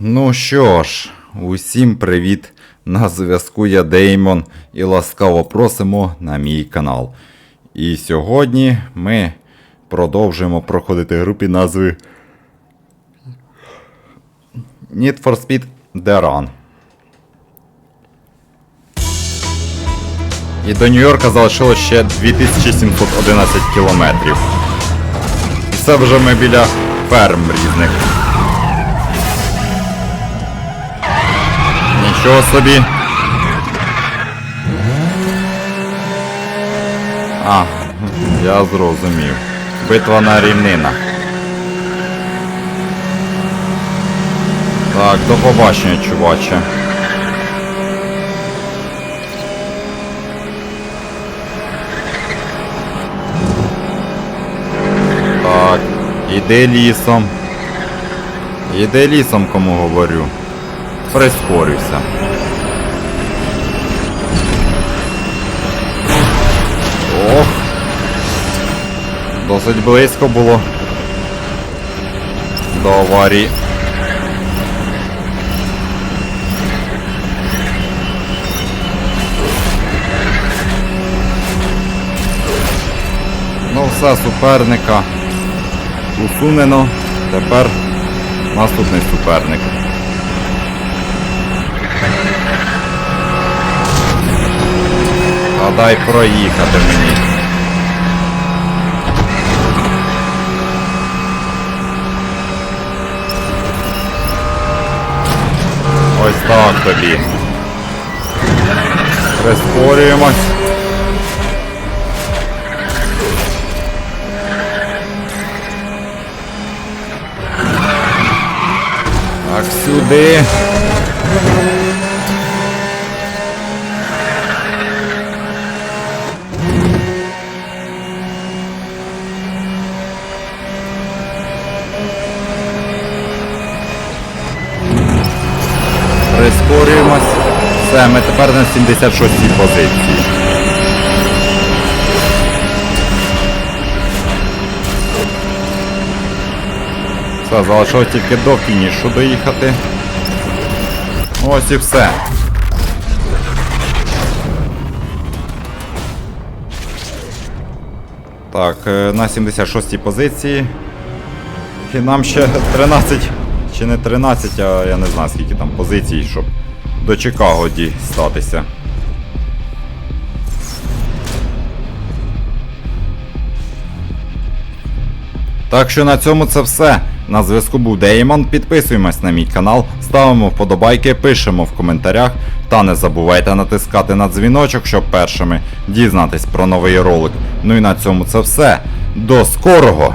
Ну що ж, усім привіт! На зв'язку я Деймон і ласкаво просимо на мій канал. І сьогодні ми продовжуємо проходити гру під назви Need for Speed The Run. І до Нью-Йорка залишилось ще 2711 кілометрів. І це вже ми біля ферм різних. Нічого собі. А, я зрозумів. Битва на рівнинах. Так, до побачення, чуваче. Так, іди лісом. Іди лісом, кому говорю. Прискорюйся. Ох. Досить близько було. До аварії. Ну все, суперника усунено. Тепер наступний суперник. Дай проїхати мені. Ось так тобі. Прискорюємось. Так, сюди. Прискорюємось. Все, ми тепер на 76-й позиції. Все, залишилось тільки до фінішу доїхати. Ось і все. Так, е, на 76-й позиції. І нам ще 13, чи не 13, а я не знаю скільки там позицій, щоб до Чикаго дістатися. Так що на цьому це все. На зв'язку був Деймон. Підписуємось на мій канал, ставимо вподобайки, пишемо в коментарях. Та не забувайте натискати на дзвіночок, щоб першими дізнатись про новий ролик. Ну і на цьому це все. До скорого!